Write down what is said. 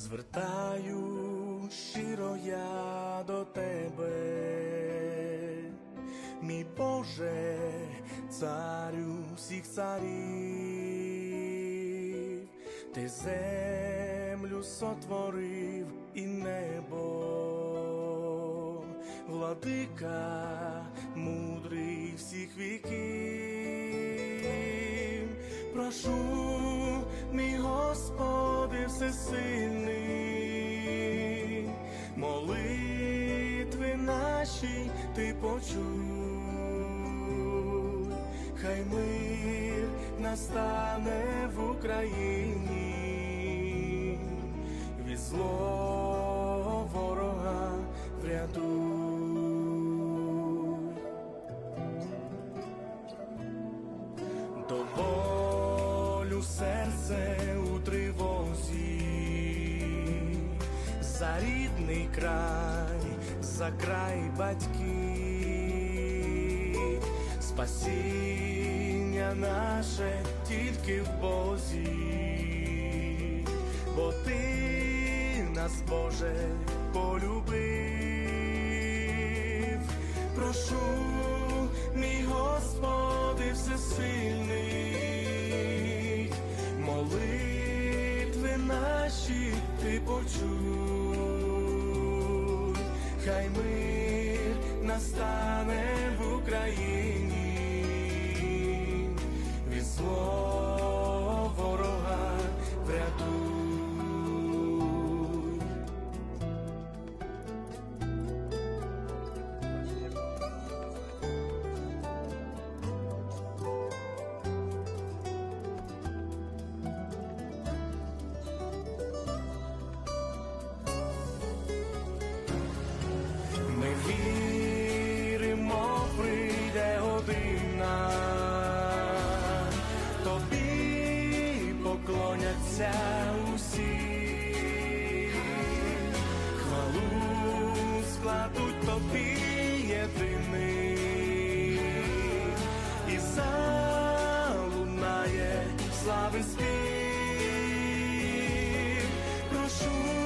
звертаю щиро я до тебе, мій Боже, царю всіх царів, ти землю сотворив і небо, владика мудрий всіх віків, прошу, мій Господи всесильний, молитви наші ти почуй, хай мир настане в Україні, від злого ворога врятуй. До болю серце у тривозі, за рідний край, за край батьків, спасіння наше тільки в Бозі, бо ти нас, Боже, полюбив, прошу, мій Господи всесильний, молитви наші ти почуй, хай мир настане слави спів. Прошу